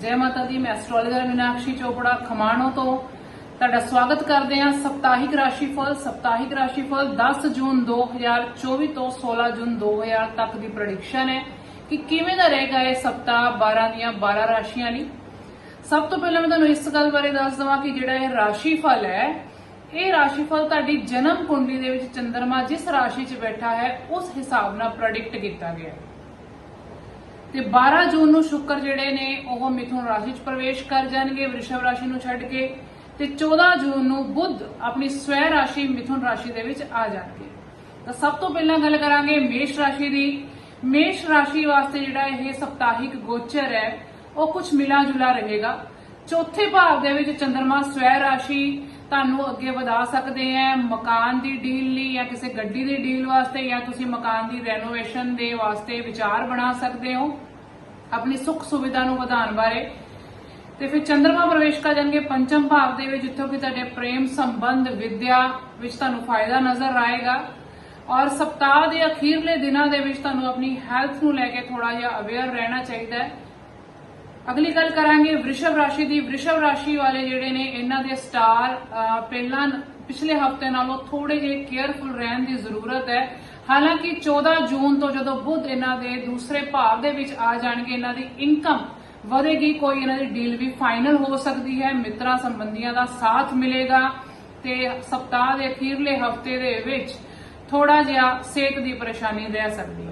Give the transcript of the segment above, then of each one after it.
ਜੈ ਮਾਤਾ ਦੀ, ਮੈਂ ਐਸਟ੍ਰੋਲੋਜਰ ਮੀਨਾਕਸ਼ੀ ਚੋਪੜਾ ਖਮਾਣੋ ਤੋਂ। ਤੁਹਾਡਾ ਸਵਾਗਤ ਕਰਦੇ ਹਾਂ ਸਪਤਾਹਿਕ ਰਾਸ਼ੀਫਲ ਸਪਤਾਹਿਕ ਰਾਸ਼ੀਫਲ 10 ਜੂਨ 2024 ਤੋਂ 16 ਜੂਨ 2000 ਤੱਕ ਦੀ ਪ੍ਰੈਡਿਕਸ਼ਨ ਹੈ ਕਿ ਕਿਵੇਂ ਦਾ ਰਹੇਗਾ ਇਹ ਸਪਤਾਹ 12 ਦੀਆਂ 12 ਰਾਸ਼ੀਆਂ ਲਈ? ਸਭ ਤੋਂ ਪਹਿਲਾਂ ਮੈਂ ਤੁਹਾਨੂੰ ਇਸ ਗੱਲ ਬਾਰੇ ਦੱਸ ਦਵਾਂ ਕਿ ਜਿਹੜਾ ਇਹ ਰਾਸ਼ੀਫਲ ਹੈ, ਇਹ ਰਾਸ਼ੀਫਲ ਤੁਹਾਡੀ ਜਨਮ ਕੁੰਡਲੀ ਦੇ ਵਿੱਚ ਚੰਦਰਮਾ ਜਿਸ ਰਾਸ਼ੀ 'ਚ ਬੈਠਾ ਹੈ, ਉਸ ਹਿਸਾਬ ਨਾਲ ਪ੍ਰੈਡਿਕਟ ਕੀਤਾ ਗਿਆ ਹੈ। ਤੇ 12 ਜੂਨ ਨੂੰ ਸ਼ੁਕਰ ਜਿਹੜੇ ਨੇ, ਉਹ ਮਿਥੁਨ ਰਾਸ਼ੀ 'ਚ ਪ੍ਰਵੇਸ਼ ਕਰ ਜਾਣਗੇ, ਵ੍ਰਿਸ਼ਭ ਰਾਸ਼ੀ ਨੂੰ ਛੱਡ ਕੇ ਤੇ 14 ਜੂਨ ਨੂੰ ਬੁੱਧ ਆਪਣੀ ਸਵੈ ਰਾਸ਼ੀ ਮਿਥੁਨ ਰਾਸ਼ੀ ਦੇ ਵਿੱਚ ਆ ਜਾਣਗੇ। ਤਾਂ ਸਭ ਤੋਂ ਪਹਿਲਾਂ ਗੱਲ ਕਰਾਂਗੇ ਮੇਸ਼ ਰਾਸ਼ੀ ਦੀ। ਮੇਸ਼ ਰਾਸ਼ੀ ਵਾਸਤੇ ਜਿਹੜਾ ਇਹ ਸਪਤਾਹਿਕ ਗੋਚਰ ਹੈ, ਉਹ ਕੁਝ ਮਿਲਾ ਜੁਲਾ ਰਹੇਗਾ। ਚੌਥੇ ਭਾਵ ਦੇ ਵਿੱਚ ਚੰਦਰਮਾ ਸਵੈ ਰਾਸ਼ੀ ਤੁਹਾਨੂੰ ਅੱਗੇ ਵਧਾ ਸਕਦੇ ਹੈ। ਮਕਾਨ ਦੀ ਡੀਲ ਲਈ ਜਾਂ ਕਿਸੇ ਗੱਡੀ ਦੀ ਡੀਲ ਵਾਸਤੇ ਜਾਂ ਤੁਸੀਂ ਮਕਾਨ ਦੀ ਰੈਨੋਵੇਸ਼ਨ ਦੇ ਵਾਸਤੇ ਵਿਚਾਰ ਬਣਾ ਸਕਦੇ ਹੋ। ਆਪਣੀ ਸੁੱਖ ਸੁਵਿਧਾ ਨੂੰ ਵਧਾਉਣ ਬਾਰੇ। ਤੇ ਫਿਰ ਚੰਦਰਮਾ ਪ੍ਰਵੇਸ਼ ਕਰ ਜਾਣਗੇ ਪੰਚਮ ਭਾਵ ਦੇ ਵਿੱਚ, ਜਿੱਥੋਂ ਕਿ ਤੁਹਾਡੇ ਪ੍ਰੇਮ ਸੰਬੰਧ, ਵਿਦਿਆ ਵਿੱਚ ਤੁਹਾਨੂੰ ਫਾਇਦਾ ਨਜ਼ਰ ਆਏਗਾ। ਔਰ ਸਪਤਾਹ ਦੇ ਅਖੀਰਲੇ ਦਿਨਾਂ ਦੇ ਵਿੱਚ ਤੁਹਾਨੂੰ ਆਪਣੀ ਹੈਲਥ ਨੂੰ ਲੈ ਕੇ ਥੋੜਾ ਜਿਹਾ ਅਵੇਅਰ ਰਹਿਣਾ ਚਾਹੀਦਾ ਹੈ। ਅਗਲੀ ਗੱਲ ਕਰਾਂਗੇ ਵ੍ਰਿਸ਼ਭ ਰਾਸ਼ੀ ਦੀ। ਵ੍ਰਿਸ਼ਭ ਰਾਸ਼ੀ ਵਾਲੇ ਜਿਹੜੇ ਨੇ, ਇਹਨਾਂ ਦੇ ਸਟਾਰ ਪਹਿਲਾਂ ਪਿਛਲੇ ਹਫ਼ਤੇ ਨਾਲੋਂ ਥੋੜੇ ਜਿਹੇ ਕੇਅਰਫੁਲ ਰਹਿਣ ਦੀ ਜ਼ਰੂਰਤ ਹੈ। ਹਾਲਾਂਕਿ 14 ਜੂਨ ਤੋਂ ਜਦੋਂ ਬੁੱਧ ਇਹਨਾਂ ਦੇ ਦੂਸਰੇ ਭਾਵ ਦੇ ਵਿੱਚ ਆ ਜਾਣਗੇ, ਇਹਨਾਂ ਦੀ ਇਨਕਮ ਵਧੇਗੀ, ਕੋਈ ਇਹਨਾਂ ਦੀ ਡੀਲ ਵੀ ਫਾਈਨਲ ਹੋ ਸਕਦੀ ਹੈ। ਮਿੱਤਰਾਂ ਸੰਬੰਧੀਆਂ ਦਾ ਸਾਥ ਮਿਲੇਗਾ। ਤੇ ਸਪਤਾਹ ਦੇ ਅਖੀਰਲੇ ਹਫ਼ਤੇ ਦੇ ਵਿੱਚ ਥੋੜਾ ਜਿਹਾ ਸਿਹਤ ਦੀ ਪਰੇਸ਼ਾਨੀ ਰਹਿ ਸਕਦੀ ਹੈ।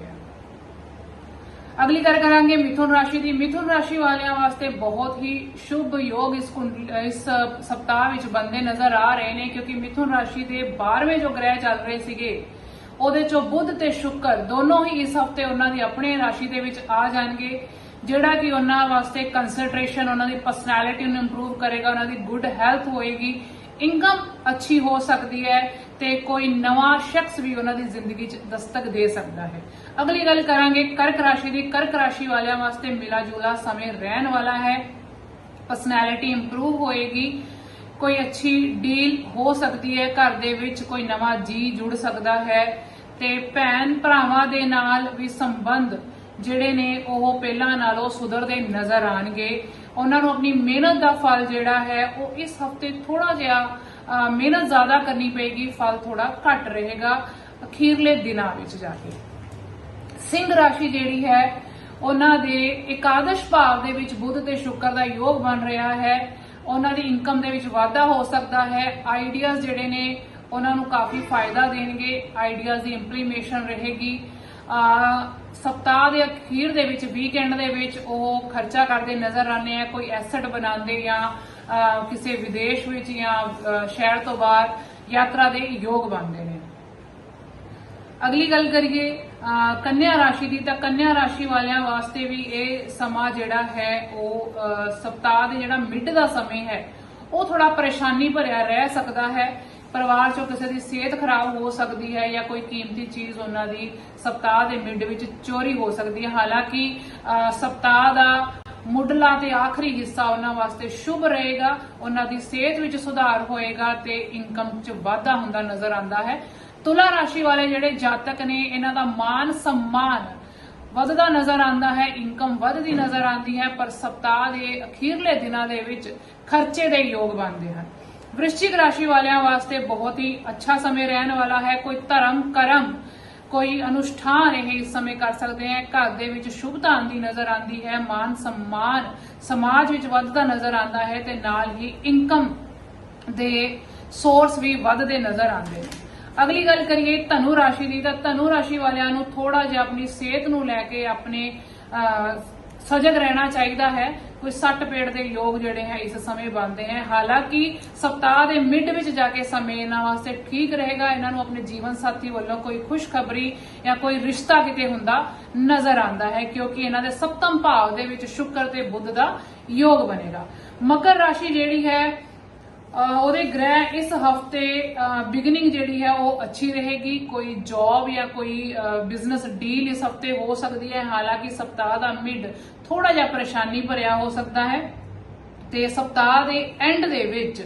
ਅਗਲੀ ਗੱਲ ਕਰਾਂਗੇ ਮਿਥੁਨ ਰਾਸ਼ੀ ਦੀ। ਮਿਥੁਨ ਰਾਸ਼ੀ ਵਾਲਿਆਂ ਵਾਸਤੇ ਬਹੁਤ ਹੀ ਸ਼ੁਭ ਯੋਗ ਇਸ ਇਸ ਸਪਤਾਹ ਵਿੱਚ ਬੰਦੇ ਨਜ਼ਰ ਆ ਰਹੇ ਨੇ, ਕਿਉਂਕਿ ਮਿਥੁਨ ਰਾਸ਼ੀ ਦੇ 12ਵੇਂ ਜੋ ਗ੍ਰਹਿ ਚੱਲ ਰਹੇ ਸੀਗੇ, ਉਹਦੇ ਚੋਂ ਬੁੱਧ ਤੇ ਸ਼ੁੱਕਰ ਦੋਨੋਂ ਹੀ ਇਸ ਹਫ਼ਤੇ ਉਹਨਾਂ ਦੀ ਆਪਣੇ ਰਾਸ਼ੀ ਦੇ ਵਿੱਚ ਆ ਜਾਣਗੇ, ਜਿਹੜਾ ਕਿ ਉਹਨਾਂ ਵਾਸਤੇ ਕੰਸੈਂਟਰੇਸ਼ਨ ਉਹਨਾਂ ਦੀ ਪਰਸਨੈਲਿਟੀ ਨੂੰ ਇੰਪਰੂਵ ਕਰੇਗਾ, ਉਹਨਾਂ ਦੀ ਗੁੱਡ ਹੈਲਥ ਹੋਏਗੀ ਇਨਕਮ ਅੱਛੀ ਹੋ ਸਕਦੀ ਹੈ ਤੇ ਕੋਈ ਨਵਾਂ ਸ਼ਖਸ ਵੀ ਉਹਨਾਂ ਦੀ ਜ਼ਿੰਦਗੀ 'ਚ ਦਸਤਕ ਦੇ ਸਕਦਾ ਹੈ। ਅਗਲੀ ਗੱਲ ਕਰਾਂਗੇ, ਕਰਕ ਰਾਸ਼ੀ ਦੀ ਕਰਕ ਰਾਸ਼ੀ ਵਾਲਿਆਂ ਵਾਸਤੇ ਮਿਲਾ ਜੁਲਾ ਸਮੇਂ ਰਹਿਣ ਵਾਲਾ ਹੈ। ਪਰਸਨੈਲਿਟੀ ਇੰਪਰੂਵ ਹੋਏਗੀ, ਕੋਈ ਅੱਛੀ ਡੀਲ ਹੋ ਸਕਦੀ ਹੈ, ਘਰ ਦੇ ਵਿੱਚ ਕੋਈ ਨਵਾਂ ਜੀ ਜੁੜ ਸਕਦਾ ਹੈ ਤੇ ਭੈਣ ਭਰਾਵਾਂ ਦੇ ਨਾਲ ਵੀ ਸੰਬੰਧ ਜਿਹੜੇ ਨੇ ਉਹ ਪਹਿਲਾਂ ਨਾਲੋਂ ਸੁਧਰਦੇ ਨਜ਼ਰ ਆਣਗੇ। ਉਹਨਾਂ ਨੂੰ ਆਪਣੀ ਮਿਹਨਤ ਦਾ ਫਲ ਜਿਹੜਾ ਹੈ, ਉਹ ਇਸ ਹਫ਼ਤੇ ਥੋੜਾ ਜਿਹਾ ਮਿਹਨਤ ਜ਼ਿਆਦਾ ਕਰਨੀ ਪਏਗੀ, ਫਲ ਥੋੜਾ ਘੱਟ ਰਹੇਗਾ। ਅਖੀਰਲੇ ਦਿਨਾਂ ਵਿੱਚ ਜਾ ਕੇ। ਸਿੰਘ ਰਾਸ਼ੀ ਜਿਹੜੀ ਹੈ, ਉਹਨਾਂ ਦੇ ਇਕਾਦਸ਼ ਭਾਵ ਦੇ ਵਿੱਚ ਬੁੱਧ ਤੇ ਸ਼ੁੱਕਰ ਦਾ ਯੋਗ ਬਣ ਰਿਹਾ ਹੈ। ਉਹਨਾਂ ਦੀ ਇਨਕਮ ਦੇ ਵਿੱਚ ਵਾਧਾ ਹੋ ਸਕਦਾ ਹੈ। ਆਈਡੀਆਜ਼ ਜਿਹੜੇ ਨੇ, ਉਹਨਾਂ ਨੂੰ ਕਾਫੀ ਫਾਇਦਾ ਦੇਣਗੇ। ਆਈਡੀਆਜ਼ ਦੀ ਇੰਪਲੀਮੇਸ਼ਨ ਰਹੇਗੀ। ਸਪਤਾਹ ਦੇ ਅਖੀਰ ਦੇ ਵਿੱਚ ਵੀਕਐਂਡ ਦੇ ਵਿੱਚ ਉਹ ਖਰਚਾ ਕਰਦੇ ਨਜ਼ਰ ਆਉਂਦੇ ਆ। ਕੋਈ ਐਸੈਟ ਬਣਾਉਂਦੇ ਜਾਂ ਕਿਸੇ ਵਿਦੇਸ਼ ਵਿੱਚ ਜਾਂ ਸ਼ਹਿਰ ਤੋਂ ਬਾਹਰ ਯਾਤਰਾ ਦੇ ਯੋਗ ਬਣਦੇ ਨੇ। ਅਗਲੀ ਗੱਲ ਕਰੀਏ ਕੰਨਿਆ ਰਾਸ਼ੀ ਦੀ, ਤਾਂ ਕੰਨਿਆ ਰਾਸ਼ੀ ਵਾਲਿਆਂ ਵਾਸਤੇ ਵੀ ਇਹ ਸਮਾਂ ਜਿਹੜਾ ਹੈ ਉਹ ਸਪਤਾਹ ਦੇ ਜਿਹੜਾ ਮਿਡ ਦਾ ਸਮੇਂ ਹੈ, ਉਹ ਥੋੜਾ ਪਰੇਸ਼ਾਨੀ ਭਰਿਆ ਰਹਿ ਸਕਦਾ ਹੈ। ਪਰਿਵਾਰ ਚੋਂ ਕਿਸੇ ਦੀ ਸਿਹਤ ਖਰਾਬ ਹੋ ਸਕਦੀ ਹੈ ਜਾਂ ਕੋਈ ਕੀਮਤੀ ਚੀਜ਼ ਉਹਨਾਂ ਦੀ ਸਪਤਾਹ ਦੇ ਮਿਡ ਵਿੱਚ ਚੋਰੀ ਹੋ ਸਕਦੀ ਹੈ। ਹਾਲਾਂਕਿ ਸਪਤਾਹ ਦਾ ਮੁੱਢਲਾ ਤੇ ਆਖਰੀ ਹਿੱਸਾ ਉਹਨਾਂ ਵਾਸਤੇ ਸ਼ੁਭ ਰਹੇਗਾ, ਉਹਨਾਂ ਦੀ ਸਿਹਤ ਵਿੱਚ ਸੁਧਾਰ ਹੋਏਗਾ ਤੇ ਇਨਕਮ 'ਚ ਵਾਧਾ ਹੁੰਦਾ ਨਜ਼ਰ ਆਉਂਦਾ ਹੈ। ਤੁਲਾ ਰਾਸ਼ੀ ਵਾਲੇ ਜਿਹੜੇ ਜਾਤਕ ਨੇ, ਇਹਨਾਂ ਦਾ ਮਾਨ ਸਨਮਾਨ ਵੱਧਦਾ ਨਜ਼ਰ ਆਉਂਦਾ ਹੈ ਇਨਕਮ ਵੱਧਦੀ ਨਜ਼ਰ ਆਉਂਦੀ ਹੈ, ਪਰ ਸਪਤਾਹ ਦੇ ਅਖੀਰਲੇ ਦਿਨਾਂ ਦੇ ਵਿੱਚ ਖਰਚੇ ਦੇ ਯੋਗ ਬਣਦੇ ਹਨ। ਵ੍ਰਿਸ਼ਚਿਕ ਰਾਸ਼ੀ ਵਾਲਿਆਂ ਵਾਸਤੇ ਬਹੁਤ ਹੀ ਅੱਛਾ ਸਮੇਂ ਰਹਿਣ ਵਾਲਾ ਹੈ। ਕੋਈ ਧਰਮ, ਕਰਮ, ਕੋਈ ਅਨੁਸ਼ਠਾਨ ਇਹ ਇਸ ਸਮੇਂ ਕਰ ਸਕਦੇ ਹੈ। ਘਰ ਦੇ ਵਿੱਚ ਸ਼ੁਭਤਾ ਆਂਦੀ ਨਜ਼ਰ ਆਉਂਦੀ ਹੈ, ਮਾਨ ਸਨਮਾਨ ਸਮਾਜ ਵਿੱਚ ਵੱਧਦਾ ਨਜ਼ਰ ਆਂਦਾ ਹੈ ਤੇ ਨਾਲ ਹੀ ਇਨਕਮ ਦੇ ਸੋਰਸ ਵੀ ਵੱਧਦੇ ਨਜ਼ਰ ਆਉਂਦੇ ਨੇ। ਅਗਲੀ ਗੱਲ ਕਰੀਏ ਧਨੂ ਰਾਸ਼ੀ ਦੀ, ਤਾਂ ਧਨੂ ਰਾਸ਼ੀ ਵਾਲਿਆਂ ਨੂੰ ਥੋੜਾ ਜਿਹਾ ਆਪਣੀ ਸਿਹਤ ਨੂੰ ਲੈ ਕੇ ਆਪਣੇ ਸਜਗ ਰਹਿਣਾ ਚਾਹੀਦਾ ਹੈ। ਕੋਈ ਸੱਟ ਪੇੜ ਦੇ ਯੋਗ ਜਿਹੜੇ ਹੈ ਇਸ ਸਮੇਂ ਬਣਦੇ ਹੈ। ਹਾਲਾਂਕਿ ਸਪਤਾਹ ਦੇ ਮਿਡ ਵਿੱਚ ਜਾ ਕੇ ਸਮੇਂ ਇਹਨਾਂ ਵਾਸਤੇ ਠੀਕ ਰਹੇਗਾ। ਇਹਨਾਂ ਨੂੰ ਆਪਣੇ ਜੀਵਨ ਸਾਥੀ ਵੱਲੋਂ ਕੋਈ ਖੁਸ਼ਖਬਰੀ ਜਾਂ ਕੋਈ ਰਿਸ਼ਤਾ ਕਿਤੇ ਹੁੰਦਾ ਨਜ਼ਰ ਆਉਂਦਾ ਹੈ, ਕਿਉਂਕਿ ਇਹਨਾਂ ਦੇ ਸਪਤਮ ਭਾਵ ਦੇ ਵਿੱਚ ਸ਼ੁਕਰ ਤੇ ਬੁੱਧ ਦਾ ਯੋਗ ਬਣੇਗਾ। ਮਕਰ ਰਾਸ਼ੀ ਜਿਹੜੀ ਹੈ ਉਹਦੇ ਗ੍ਰਹਿ ਇਸ ਹਫ਼ਤੇ ਬਿਗਨਿੰਗ ਜਿਹੜੀ ਹੈ ਉਹ ਅੱਛੀ ਰਹੇਗੀ। ਕੋਈ ਜੌਬ ਜਾਂ ਕੋਈ ਬਿਜ਼ਨਸ ਡੀਲ ਇਸ ਹਫ਼ਤੇ ਹੋ ਸਕਦੀ ਹੈ। ਹਾਲਾਂਕਿ ਸਪਤਾਹ ਦਾ ਮਿਡ ਥੋੜਾ ਜਿਹਾ ਪਰੇਸ਼ਾਨੀ ਭਰਿਆ ਹੋ ਸਕਦਾ ਹੈ। ਤੇ ਸਪਤਾਹ ਦੇ ਐਂਡ ਦੇ ਵਿੱਚ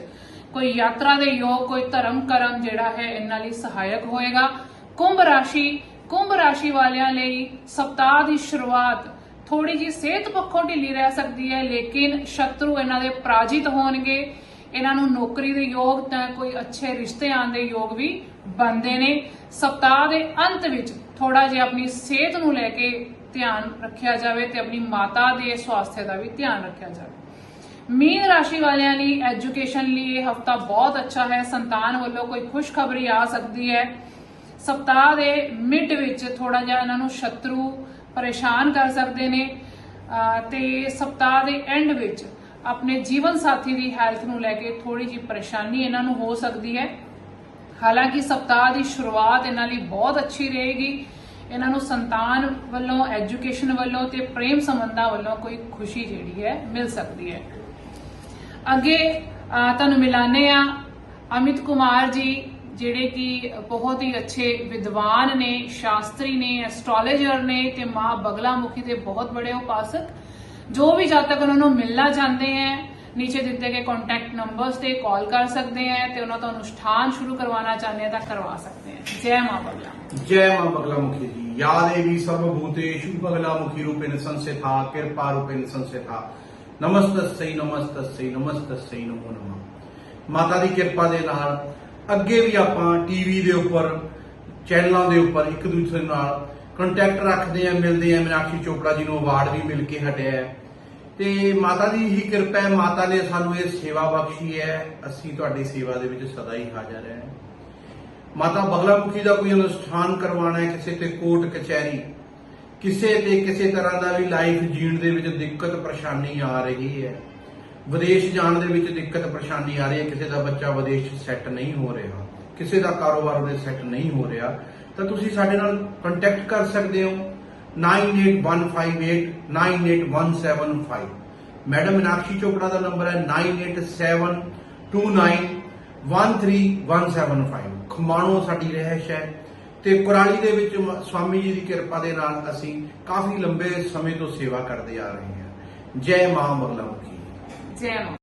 ਕੋਈ ਯਾਤਰਾ ਦੇ ਯੋਗ, ਕੋਈ ਧਰਮ ਕਰਮ ਜਿਹੜਾ ਹੈ, ਇਹਨਾਂ ਲਈ ਸਹਾਇਕ ਹੋਏਗਾ। ਕੁੰਭ ਰਾਸ਼ੀ ਕੁੰਭ ਰਾਸ਼ੀ ਵਾਲਿਆਂ ਲਈ ਸਪਤਾਹ ਦੀ ਸ਼ੁਰੂਆਤ ਥੋੜੀ ਜੀ ਸਿਹਤ ਪੱਖੋਂ ਢਿੱਲੀ ਰਹਿ ਸਕਦੀ ਹੈ, ਲੇਕਿਨ ਸ਼ਤਰੂ ਇਹਨਾਂ ਦੇ ਪਰਾਜਿਤ ਹੋਣਗੇ। ਇਹਨਾਂ ਨੂੰ ਨੌਕਰੀ ਦੇ ਯੋਗ ਤਾਂ ਕੋਈ ਅੱਛੇ ਰਿਸ਼ਤੇ ਆਉਣ ਦੇ ਯੋਗ ਵੀ ਬਣਦੇ ਨੇ। ਸਪਤਾਹ ਦੇ ਅੰਤ ਵਿੱਚ ਥੋੜਾ ਜਿਹਾ ਆਪਣੀ ਸਿਹਤ ਨੂੰ ਲੈ ਕੇ ਧਿਆਨ ਰੱਖਿਆ ਜਾਵੇ ਤੇ ਆਪਣੀ ਮਾਤਾ ਦੇ ਸਵਾਸਥ ਦਾ ਵੀ ਧਿਆਨ ਰੱਖਿਆ ਜਾਵੇ। ਮੀਨ ਰਾਸ਼ੀ ਵਾਲਿਆਂ ਲਈ ਐਜੂਕੇਸ਼ਨ ਲਈ ਇਹ ਹਫਤਾ ਬਹੁਤ ਅੱਛਾ ਹੈ। ਸੰਤਾਨ ਵੱਲੋਂ ਕੋਈ ਖੁਸ਼ਖਬਰੀ ਆ ਸਕਦੀ ਹੈ। ਸਪਤਾਹ ਦੇ ਮਿਡ ਵਿੱਚ ਥੋੜਾ ਜਿਹਾ ਇਹਨਾਂ ਨੂੰ ਸ਼ਤਰੂ ਪਰੇਸ਼ਾਨ ਕਰ ਸਕਦੇ ਨੇ। ਅਹ ਤੇ ਸਪਤਾਹ ਦੇ ਐਂਡ ਵਿੱਚ ਆਪਣੇ ਜੀਵਨ ਸਾਥੀ ਦੀ ਹੈਲਥ ਨੂੰ ਲੈ ਕੇ ਥੋੜੀ ਜਿਹੀ ਪਰੇਸ਼ਾਨੀ ਇਹਨਾਂ ਨੂੰ ਹੋ ਸਕਦੀ ਹੈ। ਹਾਲਾਂਕਿ ਸਪਤਾਹ ਦੀ ਸ਼ੁਰੂਆਤ ਇਹਨਾਂ ਲਈ ਬਹੁਤ ਅੱਛੀ ਰਹੇਗੀ। ਇਹਨਾਂ ਨੂੰ ਸੰਤਾਨ ਵੱਲੋਂ, ਐਜੂਕੇਸ਼ਨ ਵੱਲੋਂ ਤੇ ਪ੍ਰੇਮ ਸੰਬੰਧਾਂ ਵੱਲੋਂ ਕੋਈ ਖੁਸ਼ੀ ਜਿਹੜੀ ਹੈ ਮਿਲ ਸਕਦੀ ਹੈ। ਅੱਗੇ ਤੁਹਾਨੂੰ ਮਿਲਾਨੇ ਆ ਅਮਿਤ ਕੁਮਾਰ ਜੀ, ਜਿਹੜੇ ਕਿ ਬਹੁਤ ਹੀ ਅੱਛੇ ਵਿਦਵਾਨ ਨੇ, ਸ਼ਾਸਤਰੀ ਨੇ, ਐਸਟ੍ਰੋਲੋਜਰ ਨੇ ਤੇ ਮਾਂ ਬਗਲਾਮੁਖੀ ਦੇ ਬਹੁਤ ਬੜੇ ਉਪਾਸਕ ਜੋ ਵੀ ਜਦ ਤੱਕ ਉਹਨਾਂ ਨੂੰ ਮਿਲਣਾ ਚਾਹੁੰਦੇ ਹੈ ਨੀਚੇ ਦਿੱਤੇ ਗਏ ਕੰਟੈਕਟ ਨੰਬਰਸ ਤੇ ਕਾਲ ਕਰ ਸਕਦੇ ਹੈ ਤੇ ਉਹਨਾਂ ਤੋਂ ਅਨੁਸ਼ਠਾਨ ਸ਼ੁਰੂ ਕਰਵਾਉਣਾ ਚਾਹੁੰਦੇ ਆ ਤਾਂ ਕਰਵਾ ਸਕਦੇ ਹੈ ਜੈ ਮਾਂ ਬਗਲਾ जय मां बगलामुखी जी या देवी सर्वभूतेषु बगलामुखी रूपेण संस्थिता कृपा रूपेण संस्थिता ਨਮਸਤਸਈ ਨਮਸਤਸਈ ਨਮਸਤਸਈ ਨਮੋ ਨਮः ਮਾਤਾ ਦੀ ਕਿਰਪਾ ਦੇ ਨਾਲ ਅੱਗੇ ਵੀ ਆਪਾਂ ਟੀਵੀ ਦੇ ਉੱਪਰ ਚੈਨਲਾਂ ਦੇ ਉੱਪਰ ਇੱਕ ਦੂਸਰੇ ਨਾਲ ਕੰਟੈਕਟ ਰੱਖਦੇ ਆ, ਮਿਲਦੇ ਆ। ਮੀਨਾਕਸ਼ੀ ਚੋਪੜਾ ਜੀ ਨੂੰ ਅਵਾਰਡ ਵੀ ਮਿਲ ਕੇ ਹਟਿਆ ਹੈ। ਤੇ ਮਾਤਾ ਦੀ ਹੀ ਕਿਰਪਾ ਹੈ, ਮਾਤਾ ਨੇ ਸਾਨੂੰ ਇਹ ਸੇਵਾ ਬਖਸ਼ੀ ਹੈ। ਅਸੀਂ ਤੁਹਾਡੀ ਸੇਵਾ ਦੇ ਵਿੱਚ ਸਦਾ ਹੀ ਹਾਜ਼ਰ ਹੈ ਮਾਤਾ ਬਗਲਾਮੁਖੀ ਦਾ ਕੋਈ ਅਨੁਸ਼ਠਾਨ ਕਰਵਾਉਣਾ ਹੈ, ਕਿਸੇ ਤੇ ਕੋਰਟ, ਕਚਹਿਰੀ, ਕਿਸੇ ਤੇ ਕਿਸੇ ਤਰ੍ਹਾਂ ਦਾ ਵੀ ਲਾਈਫ ਜੀਣ ਦੇ ਵਿੱਚ ਦਿੱਕਤ, ਪਰੇਸ਼ਾਨੀ ਆ ਰਹੀ ਹੈ। ਵਿਦੇਸ਼ ਜਾਣ ਦੇ ਵਿੱਚ ਦਿੱਕਤ, ਪਰੇਸ਼ਾਨੀ ਆ ਰਹੀ ਹੈ। ਕਿਸੇ ਦਾ ਬੱਚਾ ਵਿਦੇਸ਼ ਸੈੱਟ ਨਹੀਂ ਹੋ ਰਿਹਾ। ਕਿਸੇ ਦਾ ਕਾਰੋਬਾਰ ਉਹਦੇ ਸੈੱਟ ਨਹੀਂ ਹੋ ਰਿਹਾ, ਤਾਂ ਤੁਸੀਂ ਸਾਡੇ ਨਾਲ ਕੰਟੈਕਟ ਕਰ ਸਕਦੇ ਹੋ 9815898175 ਮੈਡਮ ਇਨਾਕਸ਼ੀ ਚੋਪੜਾ ਦਾ ਨੰਬਰ ਹੈ 9872913175 ਖਮਾਣੋ ਸਾਡੀ ਰਹਿਸ਼ ਹੈ ਤੇ ਕੁਰਾਲੀ ਦੇ ਵਿੱਚ ਸਵਾਮੀ ਜੀ ਦੀ ਕਿਰਪਾ ਦੇ ਨਾਲ ਅਸੀਂ ਕਾਫੀ ਲੰਬੇ ਸਮੇਂ ਤੋਂ ਸੇਵਾ ਕਰਦੇ ਆ ਰਹੇ ਹਾਂ। ਜੈ ਮਾਂ ਮਗਲਾਮੁਖੀ ਜੈ ਮਾਂ